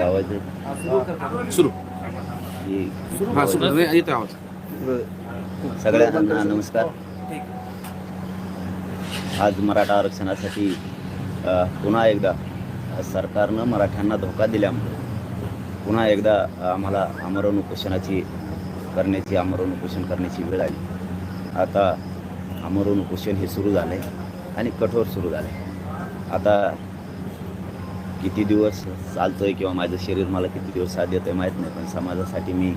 आवाज सुरू. ही- सुरू. नाही, येतो आवाज. सगळ्यांना नमस्कार. आज मराठा आरक्षणासाठी पुन्हा एकदा सरकारनं मराठ्यांना धोका दिल्यामुळे पुन्हा एकदा आम्हाला आमरण उपोषणाची करण्याची आमरण उपोषण करण्याची वेळ आली. आता आमरण उपोषण हे सुरू झालं आहे आणि कठोर सुरू झालं आहे आता किती दिवस चालतो आहे किंवा माझं शरीर मला किती दिवस साथ देतं आहे माहीत नाही पण समाजासाठी मी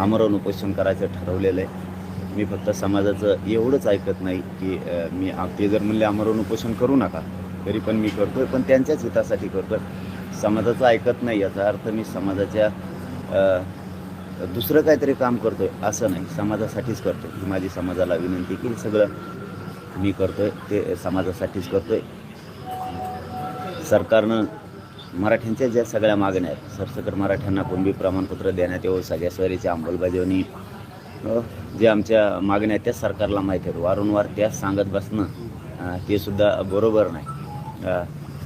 आमरण उपोषण करायचं ठरवलेलं आहे. मी फक्त समाजाचं एवढंच ऐकत नाही की मी ते जर म्हणले आमरण उपोषण करू नका तरी पण मी करतोय पण त्यांच्याच हितासाठी करतोय. समाजाचं ऐकत नाही याचा अर्थ मी समाजाच्या दुसरं काहीतरी काम करतोय असं नाही. समाजासाठीच करतोय. ही माझी समाजाला विनंती की सगळं मी करतोय ते समाजासाठीच करतोय. सरकारनं मराठ्यांच्या ज्या सगळ्या मागण्या आहेत सरसकट मराठ्यांना कुणबी प्रमाणपत्र देण्यात येऊ सगळ्या सोयरीची अंमलबजावणी जे आमच्या मागण्या आहेत त्या सरकारला माहीत आहेत. वारंवार त्या सांगत बसणं ते सुद्धा बरोबर नाही.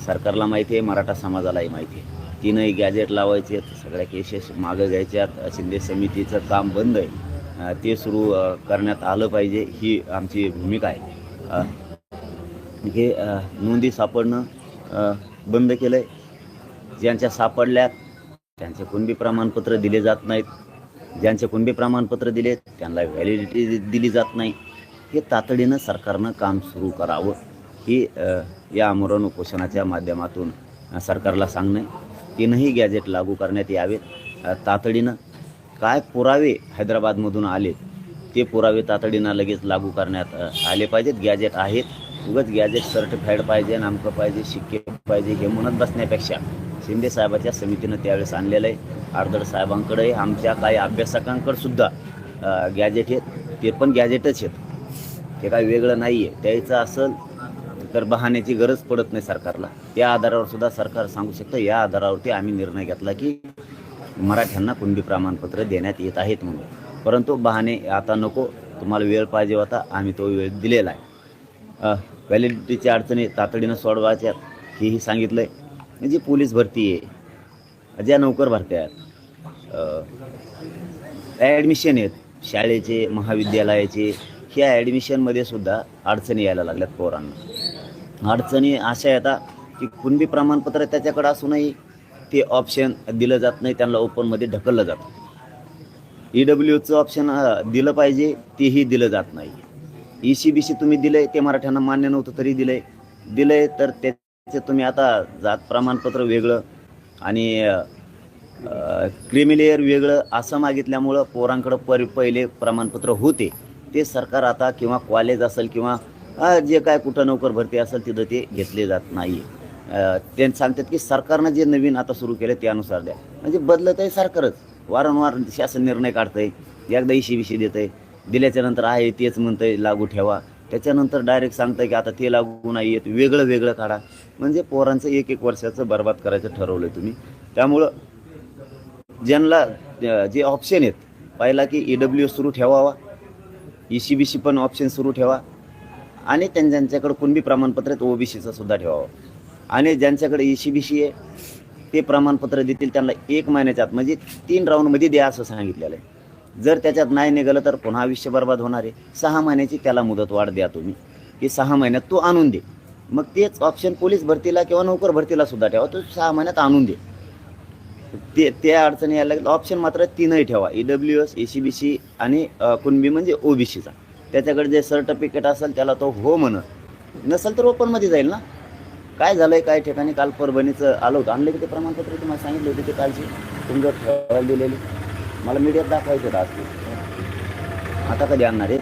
सरकारला माहिती आहे मराठा समाजालाही माहिती आहे. तीनही गॅजेट लावायचे आहेत सगळ्या केसेस मागं घ्यायच्यात शिंदे समितीचं काम बंद आहे. ते सुरू करण्यात आलं पाहिजे ही आमची भूमिका आहे. हे नोंदी सापडणं बंद केलं आहे ज्यांच्या सापडल्यात त्यांचे कुणबी प्रमाणपत्र दिले जात नाहीत. ज्यांचे कुणबी प्रमाणपत्र दिले त्यांना व्हॅलिडिटी दिली जात नाही. हे तातडीनं सरकारनं काम सुरू करावं. ही या आमरण उपोषणाच्या माध्यमातून सरकारला सांगणं तीनही गॅजेट लागू करण्यात यावेत. तातडीनं काय पुरावे हैदराबादमधून आले ते पुरावे तातडीनं लगेच लागू करण्यात आले पाहिजेत. गॅजेट आहेत. उगाच गॅजेट सर्टिफाईड पाहिजे नामकं पाहिजे शिक्के पाहिजे हे म्हणत बसण्यापेक्षा शिंदे साहेबाच्या समितीनं त्यावेळेस आणलेलं आहे. आडदड साहेबांकडे आमच्या काही अभ्यासकांकडे सुद्धा गॅजेट आहेत. ते पण गॅजेटच आहेत. ते काही वेगळं नाही आहे त्याचं असेल तर बहाण्याची गरज पडत नाही सरकारला. त्या आधारावर सुद्धा सरकार सांगू शकतं. या आधारावरती आम्ही निर्णय घेतला की मराठ्यांना कुणबी प्रमाणपत्र देण्यात येत आहेत म्हणून. परंतु बहाणे आता नको. तुम्हाला वेळ पाहिजे होता. आम्ही तो वेळ दिलेला आहे. व्हॅलिडिटीच्या अडचणी तातडीनं सोडवायच्या हेही सांगितलं आहे म्हणजे पोलीस भरती आहे. ज्या नोकर भरत्या आहेत ॲडमिशन आहेत. शाळेचे महाविद्यालयाचे ह्या ॲडमिशनमध्ये सुद्धा अडचणी यायला लागल्यात पोरांना. अडचणी अशा येतात की कुणबी प्रमाणपत्र त्याच्याकडे असूनही ते ऑप्शन दिलं जात नाही त्यांना ओपनमध्ये ढकललं जातं. ई डब्ल्यूचं ऑप्शन दिलं पाहिजे तेही दिलं जात नाही. ई सी बी सी तुम्ही दिलंय ते मराठ्यांना मान्य नव्हतं तरी दिलंय. दिलंय तर त्याचे तुम्ही आता जात प्रमाणपत्र वेगळं आणि क्रिमिलेअर वेगळं असं मागितल्यामुळं पोरांकडं पर पहिले प्रमाणपत्र होते. ते सरकार आता किंवा कॉलेज असेल किंवा जे काय कुठं नोकर भरती असेल तिथं ते घेतले जात नाही ते सांगतात की सरकारनं जे नवीन आता सुरू केलं त्यानुसार द्या. म्हणजे बदलत आहे सरकारच. वारंवार शासन निर्णय काढतंय. एकदा इशी विशी देत आहे दिल्याच्या नंतर आहे तेच म्हणतंय लागू ठेवा. त्याच्यानंतर डायरेक्ट सांगतंय की आता ते लागू नाही येत वेगळं वेगळं काढा. म्हणजे पोरांचं एक एक वर्षाचं बर्बाद करायचं ठरवलं तुम्ही. त्यामुळं ज्यांना जे ऑप्शन आहेत पहिला की ई डब्ल्यू सुरू ठेवावा. ई सी बी सी पण ऑप्शन सुरू ठेवा. आणि त्यां ज्यांच्याकडे कुणबी प्रमाणपत्र आहेत ओबीसीचं सुद्धा ठेवावं. आणि ज्यांच्याकडे ई सी बी सी आहे ते प्रमाणपत्र देतील त्यांना एक महिन्याच्या आत म्हणजे तीन राऊंडमध्ये द्या असं सांगितलेलं आहे. जर त्याच्यात नाही निघालं तर पुन्हा आयुष्य बर्बाद होणार आहे. सहा महिन्याची त्याला मुदतवाढ द्या तुम्ही. की सहा महिन्यात तो आणून दे. मग तेच ऑप्शन पोलीस भरतीला किंवा नोकर भरतीला सुद्धा ठेवा. तो सहा महिन्यात आणून दे. ते त्या अडचणी यायला लागेल. ऑप्शन मात्र तीनही ठेवा. E W S A C B C आणि कुणबी म्हणजे ओ बी सीचा त्याच्याकडे जे सर्टिफिकेट असेल त्याला तो हो म्हणत नसेल तर ओपनमध्ये जाईल ना. काय झालं आहे काय ठिकाणी? काल परभणीचं आलं होतं. आणलं की ते प्रमाणपत्र तुम्हाला सांगितलं होतं ते कालची तुमचं दिलेली. मला मीडियात दाखवायचं होतं आज. आता कधी आणणार आहे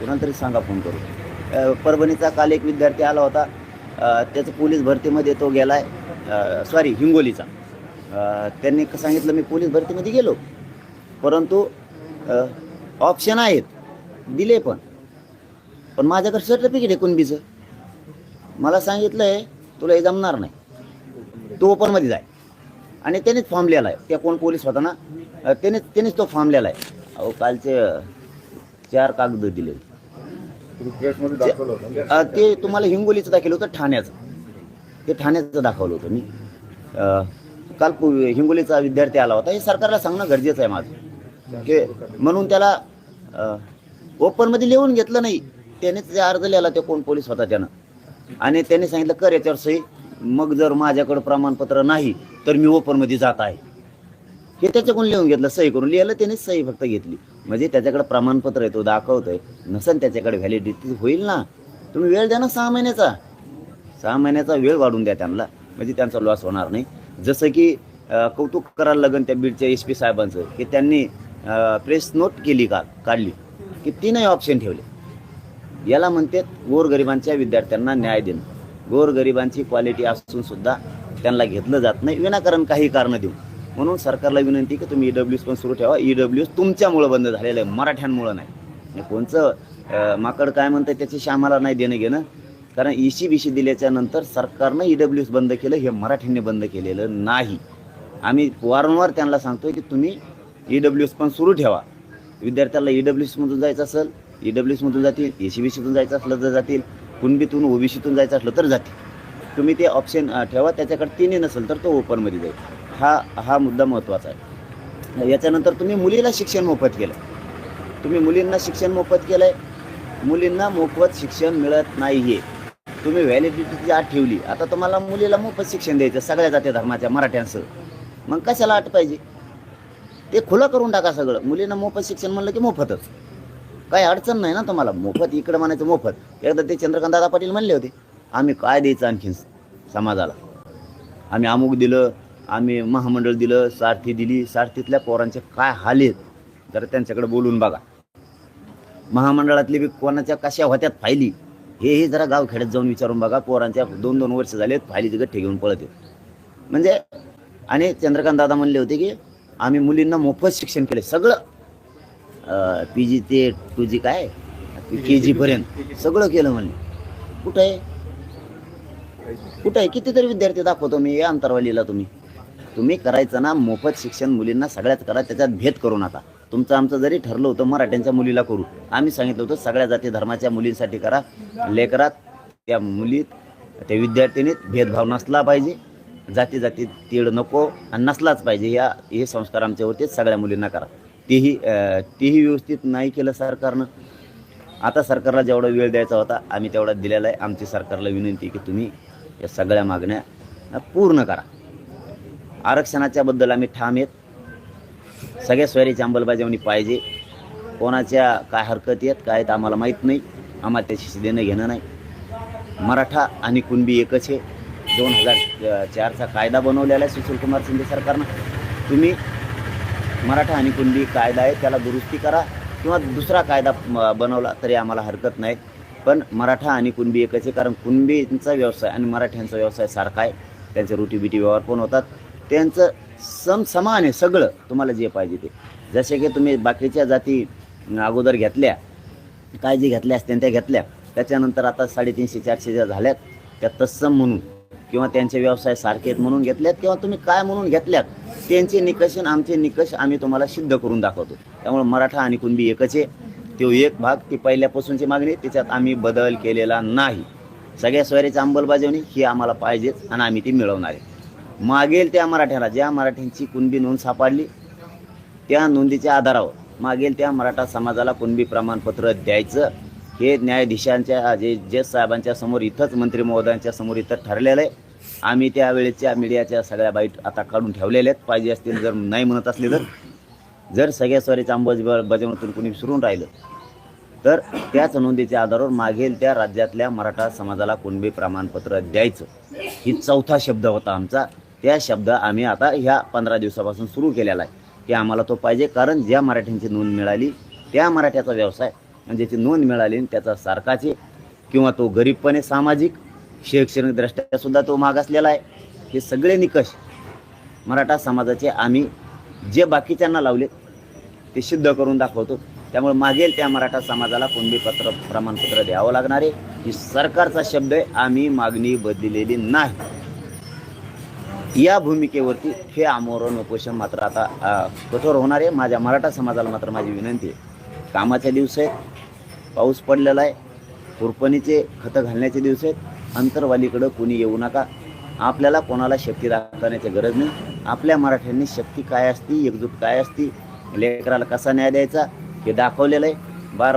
कुणातरी तरी सांगा फोन करू परभणीचा काल एक विद्यार्थी आला होता. त्याचं पोलीस भरतीमध्ये तो गेला आहे सॉरी हिंगोलीचा. त्यांनी सांगितलं मी पोलीस भरतीमध्ये गेलो. परंतु ऑप्शन आहेत. दिले पण. पण माझ्याकडे सर्टिफिकेट आहे कुणबीचं. मला सांगितलं आहे तुला हे जमणार नाही. तो ओपनमध्ये जाय. आणि त्यानेच फॉर्म लिहिला आहे त्या कोण पोलीस होता ना? त्यानेच त्यानेच तो फॉर्म लिहिला आहे. अहो कालचे चार कागद दिले. दाखवलं अ, ते तुम्हाला हिंगोलीचं दाखल होतं ठाण्याचं. ते ठाण्याचं दाखवलं होतं मी. काल हिंगोलीचा विद्यार्थी आला होता. हे सरकारला सांगणं गरजेचं आहे माझं. की म्हणून त्याला ओपनमध्ये लिहून घेतलं नाही. त्याने ते अर्ज लिहिला ते कोण पोलीस होता त्यानं. आणि त्याने सांगितलं कर याच्यावर सही. मग जर माझ्याकडं प्रमाणपत्र नाही तर मी ओपनमध्ये जात आहे. हे त्याच्याकडून लिहून घेतलं सही करून लिहिलं त्याने सही फक्त घेतली. म्हणजे त्याच्याकडे प्रमाणपत्र आहे तो दाखवतोय. नसन त्याच्याकडे व्हॅलिडिटी होईल ना? तुम्ही वेळ द्या ना सहा महिन्याचा. सहा महिन्याचा वेळ वाढून द्या त्यांना. म्हणजे त्यांचा लॉस होणार नाही. जसं की कौतुक करायला लगन त्या बीडच्या एस पी साहेबांचं की त्यांनी प्रेस नोट केली का काढली की तीनही ऑप्शन ठेवले. याला म्हणते गोरगरिबांच्या विद्यार्थ्यांना न्याय देणं. गोरगरिबांची क्वालिटी असून सुद्धा त्यांना घेतलं जात नाही. विनाकारण काही कारणं देऊन. म्हणून सरकारला विनंती की तुम्ही ई डब्ल्यूज पण सुरू ठेवा. ई डब्ल्यूज तुमच्यामुळं बंद झालेलं आहे मराठ्यांमुळं नाही. कोणचं माकड काय म्हणतं त्याच्याशी आम्हाला नाही देणं घेणं कारण ईशी बीशी दिल्याच्या नंतर सरकारनं ई डब्ल्यूज बंद केलं हे मराठ्यांनी बंद केलेलं नाही. आम्ही वारंवार त्यांना सांगतोय की तुम्ही ई डब्ल्यूज पण सुरू ठेवा. विद्यार्थ्याला ई डब्ल्यूसमधून जायचं असेल ई डब्ल्यूसमधून जातील ए सी बी सीतून जायचं असलं तर जातील कुणबीतून ओबीसीतून जायचं असलं तर जातील. तुम्ही ते ऑप्शन ठेवा त्याच्याकडे तिन्ही नसेल तर तो ओपनमध्ये जाईल. हा हा मुद्दा महत्त्वाचा आहे. याच्यानंतर तुम्ही मुलीला शिक्षण मोफत केलं तुम्ही मुलींना शिक्षण मोफत केलं आहे मुलींना मोफत शिक्षण मिळत नाही आहे तुम्ही व्हॅलिडिटीची आठ ठेवली. आता तुम्हाला मुलीला मोफत शिक्षण द्यायचं सगळ्या जाती धर्माच्या मराठ्यांसह मग कशाला आठ पाहिजे? ते खुलं करून टाका सगळं. मुलींना मोफत शिक्षण म्हणलं की मोफतच. काही अडचण नाही ना तुम्हाला. मोफत इकडं म्हणायचं मोफत. एकदा ते चंद्रकांत दादा पाटील म्हणले होते आम्ही काय द्यायचं आणखीन समाजाला? आम्ही अमुक दिलं आम्ही महामंडळ दिलं सारथी दिली. सारथीतल्या पोरांचे काय हाल आहेत जरा त्यांच्याकडे बोलून बघा. महामंडळातली बी कोणाच्या कशा होत्यात फायली हे हे जरा गावखेड्यात जाऊन विचारून बघा. पोरांच्या दोन दोन वर्ष झालेत फायलीचे गठ्ठे घेऊन पळत आहेत. म्हणजे आणि चंद्रकांत दादा म्हणले होते की आम्ही मुलींना मोफत शिक्षण केले सगळं पी जी ते टू जी काय के जीपर्यंत सगळं केलं म्हणले कुठं आहे? कुठं आहे? कितीतरी विद्यार्थी दाखवतो मी या अंतरवालीला तुम्ही. तुम्ही करायचं ना मोफत शिक्षण मुलींना सगळ्यात करा त्याच्यात भेद करू नका. तुमचं आमचं जरी ठरलं होतं मराठ्यांच्या मुलीला करू आम्ही सांगितलं होतं सगळ्या जाती धर्माच्या मुलींसाठी करा लेकरात त्या मुलीत त्या विद्यार्थिनीत भेदभाव नसला पाहिजे जाती जाती तीड नको आणि नसलाच पाहिजे या हे संस्कार आमच्यावरती सगळ्या मुलींना करा. तेही तेही व्यवस्थित नाही केलं सरकारनं. आता सरकारला जेवढा वेळ द्यायचा होता आम्ही तेवढा दिलेला आहे. आमची सरकारला विनंती की तुम्ही या सगळ्या मागण्या पूर्ण करा. आरक्षणाच्या बद्दल आम्ही ठाम आहेत. सगळ्या सोयरीची अंमलबजावणी पाहिजे. कोणाच्या काय हरकती आहेत काय आहेत आम्हाला माहीत नाही. आम्हाला त्याच्याशी देणं घेणं नाही. मराठा आणि कुणबी एकच आहे. दोन हजार चारचा कायदा बनवलेला आहे सुशीलकुमार शिंदे सरकारनं. तुम्ही मराठा आणि कुणबी कायदा आहे त्याला दुरुस्ती करा किंवा दुसरा कायदा बनवला तरी आम्हाला हरकत नाही. पण मराठा आणि कुणबी एकच आहे कारण कुणबींचा व्यवसाय आणि मराठ्यांचा व्यवसाय सारखा आहे. त्यांचे रोटीबिटी व्यवहार पण होतात. त्यांचं सम समान आहे सगळं तुम्हाला जे पाहिजे ते. जसे की तुम्ही बाकीच्या जाती अगोदर घेतल्या काय जे घेतल्या असत्या त्या घेतल्या त्याच्यानंतर आता साडेतीनशे चारशे ज्या झाल्यात त्या तत्सम म्हणून किंवा त्यांचे व्यवसाय सारखे आहेत म्हणून घेतल्यात किंवा तुम्ही काय म्हणून घेतल्यात त्यांचे निकष आणि आमचे निकष आम्ही तुम्हाला सिद्ध करून दाखवतो. त्यामुळे मराठा आणि कुणबी एकच आहे. तो एक भाग ती पहिल्यापासूनची मागणी त्याच्यात आम्ही बदल केलेला नाही. सगळ्या सोयरीची अंमलबजावणी ही आम्हाला पाहिजेच आणि आम्ही ती मिळवणार आहे. मागेल त्या मराठ्याला ज्या मराठ्यांची कुणबी नोंद सापडली त्या नोंदीच्या आधारावर मागेल त्या मराठा समाजाला कुणबी प्रमाणपत्र द्यायचं. हे न्यायाधीशांच्या जे जज साहेबांच्या समोर इथंच मंत्री महोदयांच्या समोर इथं ठरलेलं आहे. आम्ही त्यावेळेच्या मीडियाच्या सगळ्या बाईट आता काढून ठेवलेल्या आहेत. पाहिजे असतील जर नाही म्हणत असले तर. जर सगळ्या स्वारीच्या अंमलबजावणीतून कुणी विसरून राहिलं तर त्याच नोंदीच्या आधारावर मागेल त्या राज्यातल्या मराठा समाजाला कुणबी प्रमाणपत्र द्यायचं. ही चौथा शब्द होता आमचा. त्या शब्द आम्ही आता ह्या पंधरा दिवसापासून सुरू केलेला आहे. की आम्हाला तो पाहिजे कारण ज्या मराठ्यांची नोंद मिळाली त्या मराठ्याचा व्यवसाय म्हणजे ज्याची नोंद मिळाली आणि त्याचा सारखाचे किंवा तो गरीबपणे सामाजिक शैक्षणिकदृष्ट्या सुद्धा तो मागासलेला आहे. हे सगळे निकष मराठा समाजाचे आम्ही जे बाकीच्यांना लावले ते सिद्ध करून दाखवतो. त्यामुळे मागेल त्या मराठा समाजाला कुणबी पत्र प्रमाणपत्र द्यावं लागणार आहे? ही सरकारचा शब्द आहे आम्ही मागणी बदललेली नाही. या भूमिकेवरती हे आमरण उपोषण मात्र आता कठोर होणार आहे. माझ्या मराठा समाजाला मात्र माझी विनंती आहे. कामाचे दिवस आहेत पाऊस पडलेला आहे. खुरपणीचे खतं घालण्याचे दिवस आहेत अंतरवालीकडं कोणी येऊ नका. आपल्याला कोणाला शक्ती दाखवण्याची गरज नाही. आपल्या मराठ्यांनी शक्ती काय असती एकजूट काय असती लेकराला कसा न्याय द्यायचा हे दाखवलेलं आहे. बार बार